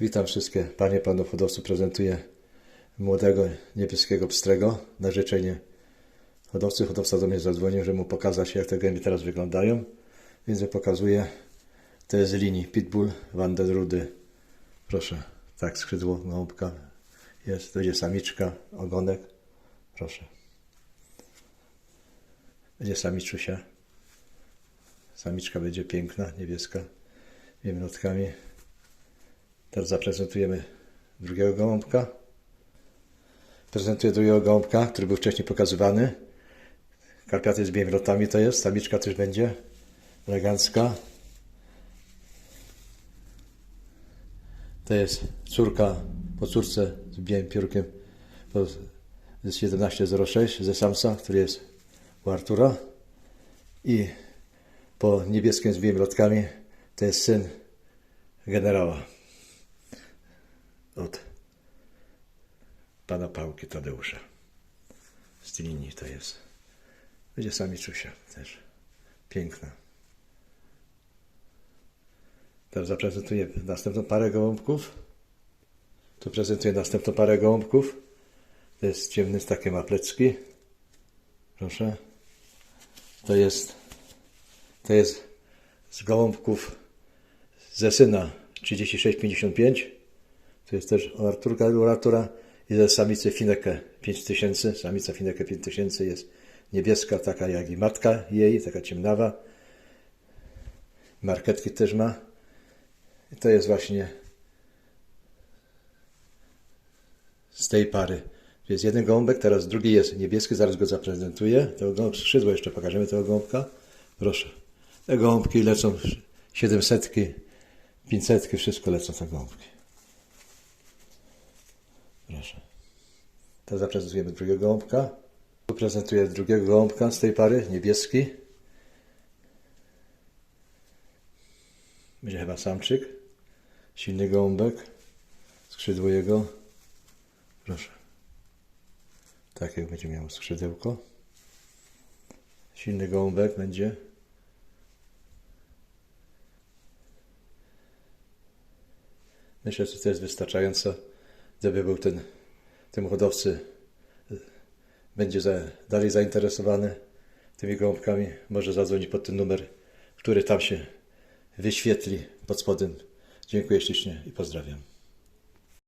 Witam wszystkie panie, panów hodowców. Prezentuję młodego niebieskiego pstrego na życzenie hodowcy. Hodowca do mnie zadzwonił, żeby mu pokazać, jak te gęby teraz wyglądają. Więc ja pokazuję. To jest z linii Pitbull Van Rudy. Proszę, tak, skrzydło gąbka jest. To będzie samiczka, ogonek. Proszę. Będzie samiczusia. Samiczka będzie piękna, niebieska, notkami. Teraz zaprezentujemy drugiego gołąbka. Prezentuję drugiego gołąbka, który był wcześniej pokazywany. Karpiaty z biłymi lotami to jest. Samiczka też będzie elegancka. To jest córka po córce z białym piórkiem. To jest 1706 ze samca, który jest u Artura. I po niebieskim z biłymi lotkami to jest syn generała od pana Pałki Tadeusza. Z linii to jest. Będzie samiczusia też. Piękna. Teraz zaprezentuję następną parę gołąbków. Tu prezentuję następną parę gołąbków. To jest ciemny, takie ma plecki. Proszę. To jest, to jest z gołąbków ze syna 3655. To jest też Arturka, Artura. I ze samicy Fineke 5000. Samica Fineke 5000 jest niebieska, taka jak i matka jej, taka ciemnawa. Marketki też ma. I to jest właśnie z tej pary. Tu jest jeden gąbek, teraz drugi jest niebieski, zaraz go zaprezentuję. Tego gąb, skrzydło jeszcze pokażemy tego gąbka. Proszę. Te gąbki lecą 700, 500, wszystko lecą te gąbki. Teraz zaprezentujemy drugiego gąbka. Tu prezentuję drugiego gąbka z tej pary, niebieski. Będzie chyba samczyk. Silny gąbek. Skrzydło jego. Proszę. Tak jak będzie miał skrzydełko. Silny gąbek będzie. Myślę, że to jest wystarczająco, gdyby był ten, tym hodowcy y, będzie za, dalej zainteresowany tymi gąbkami, może zadzwonić pod ten numer, który tam się wyświetli pod spodem. Dziękuję ślicznie i pozdrawiam.